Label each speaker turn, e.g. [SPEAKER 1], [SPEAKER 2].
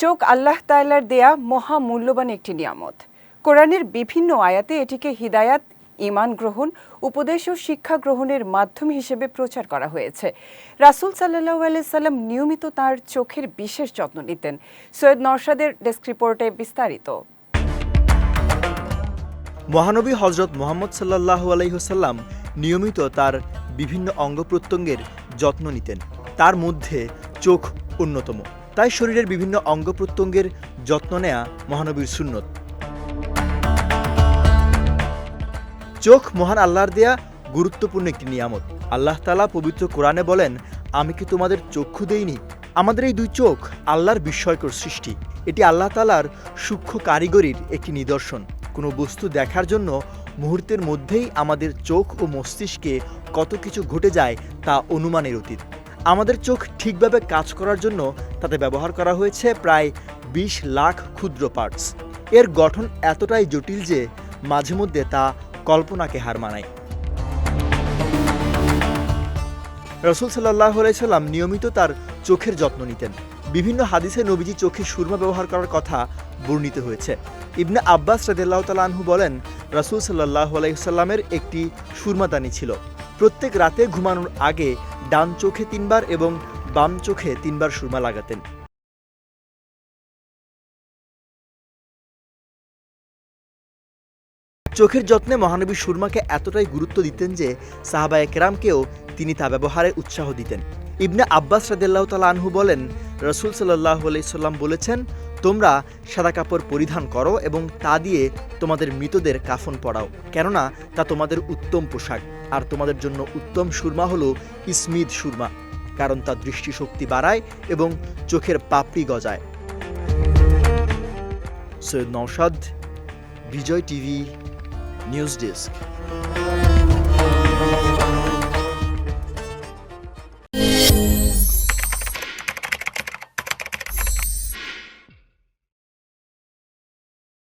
[SPEAKER 1] চোখ আল্লাহ তাআলার দেয়া মহা মূল্যবান একটি নিয়ামত। কোরআনের বিভিন্ন আয়াতে এটিকে হিদায়াত ইমান গ্রহণ, উপদেশ ও শিক্ষা গ্রহণের মাধ্যম হিসেবে প্রচার করা হয়েছে। রাসূল সাল্লাহ সাল্লাম নিয়মিত তার চোখের বিশেষ যত্ন নিতেন। সৈয়দ নরসাদের ডেস্ক রিপোর্টে বিস্তারিত।
[SPEAKER 2] মহানবী হজরত মোহাম্মদ সাল্লাহ আলাইহসাল্লাম নিয়মিত তার বিভিন্ন অঙ্গ প্রত্যঙ্গের যত্ন নিতেন। তার মধ্যে চোখ অন্যতম। তাই শরীরের বিভিন্ন অঙ্গ প্রত্যঙ্গের যত্ন নেয়া মহানবীর সুন্নত। চোখ মহান আল্লাহর দেয়া গুরুত্বপূর্ণ একটি নিয়ামত। আল্লাহ তালা পবিত্র কোরআনে বলেন, আমি কি তোমাদের চক্ষু দেইনি? আমাদের এই দুই চোখ আল্লাহর বিস্ময়কর সৃষ্টি। এটি আল্লাহ তালার সূক্ষ্ম কারিগরির একটি নিদর্শন। কোনো বস্তু দেখার জন্য মুহূর্তের মধ্যেই আমাদের চোখ ও মস্তিষ্কে কত কিছু ঘটে যায় তা অনুমানের অতীত। আমাদের চোখ ঠিকভাবে কাজ করার জন্য তাতে ব্যবহার করা হয়েছে প্রায় বিশ লাখ ক্ষুদ্র পার্টস এর গঠন এতটাই জটিল যে মাঝে মধ্যে তা কল্পনাকে হার মানায়। রসুল সাল্লাহ সাল্লাম নিয়মিত তার চোখের যত্ন নিতেন। বিভিন্ন হাদিসে নবীজি চোখে সুরমা ব্যবহার করার কথা বর্ণিত হয়েছে। ইবনে আব্বাস রাদিল্লাহ তালাহু বলেন, রাসুল সাল্লাহ আলাইসাল্লামের একটি সুরমাদানি ছিল। প্রত্যেক রাতে ঘুমানোর আগে ডান চোখে তিনবার এবং বাম চোখে তিনবার সুরমা লাগাতেন। চোখের যত্নে মহানবী সুরমাকে এতটাই গুরুত্ব দিতেন যে সাহাবায়ে কেরামকেও তিনি তা ব্যবহারে উৎসাহ দিতেন। ইবনে আব্বাস রাদিল্লাহ তালা আনহু বলেন, রসুল সাল্লাহ আলাইসাল্লাম বলেছেন তোমরা সাদা কাপড় পরিধান করো এবং তা দিয়ে তোমাদের মৃতদের কাফন পরাও। কেননা তা তোমাদের উত্তম পোশাক, আর তোমাদের জন্য উত্তম সুরমা হলো ইসমিদ সুরমা, কারণ তা দৃষ্টিশক্তি বাড়ায় এবং চোখের পাপড়ি গজায়। Syed Naushad Bijoy TV, news desk.